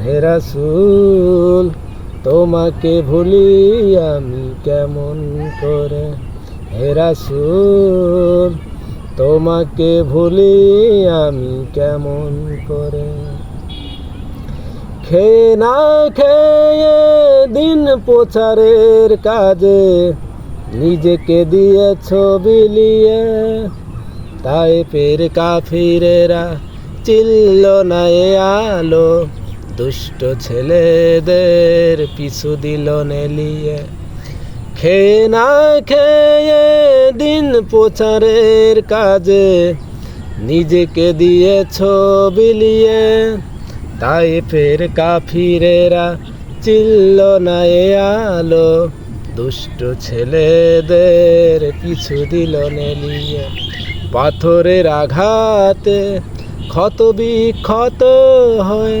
হেরাসুল তোমাকে ভুলি আমি কেমন করে? হেরাসুল তোমাকে ভুলি আমি কেমন করে? খেয়ে না খেয়ে দিন প্রচারের কাজে নিজেকে দিয়েছ বিলিয়ে তাই ফের কাফিরেরা চিল্ল না আলো। দুষ্ট ছেলেদের পিছু দিল নেলিয়ে। খেয়ে না খেয়ে দিন প্রচারের কাজে নিজেকে দিয়েছ বিলিয়ে তাই ফের কাফিরেরা চিল্ল না এ আলো। দুষ্ট ছেলেদের পিছু দিল নেলিয়ে। পাথরের আঘাতে ক্ষত বিক্ষত হয়ে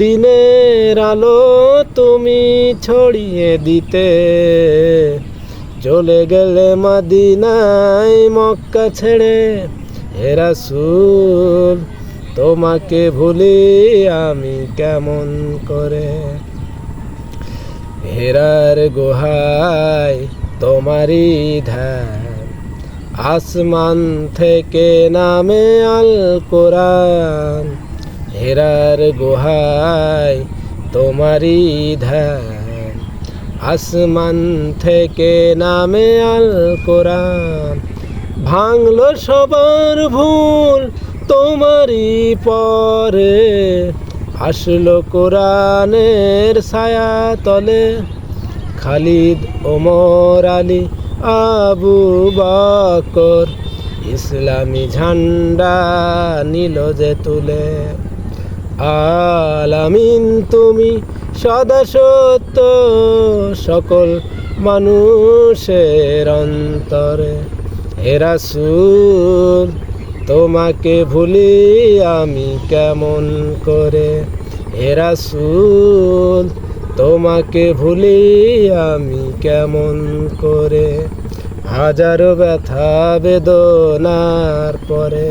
দিনের আলো তুমি ছড়িয়ে দিতে। চলে গেলে মাদিনাই মক্কা ছেড়ে হেরাসুল তোমাকে ভুলি আমি কেমন করে? হেরার গুহায় তোমারই ধ্যান। আসমান থেকে নামে আল কোরআন হেরার গুহায় তোমারি ধ্যান। আসমান থেকে নামে আল কোরআন। ভাঙলো সবার ভুল তোমারই পরে। আসলো কোরআনের ছায়া তলে খালিদ, ওমর আলী, আবু বকর। ইসলামী ঝান্ডা নিল যে তুলে। আলামিন তুমি সদা সত্য সকল মানুষের অন্তরে। হেরাসুল তোমাকে ভুলি আমি কেমন করে? হেরাসুল তোমাকে ভুলি আমি কেমন করে? হাজারো ব্যথা বেদনার পরে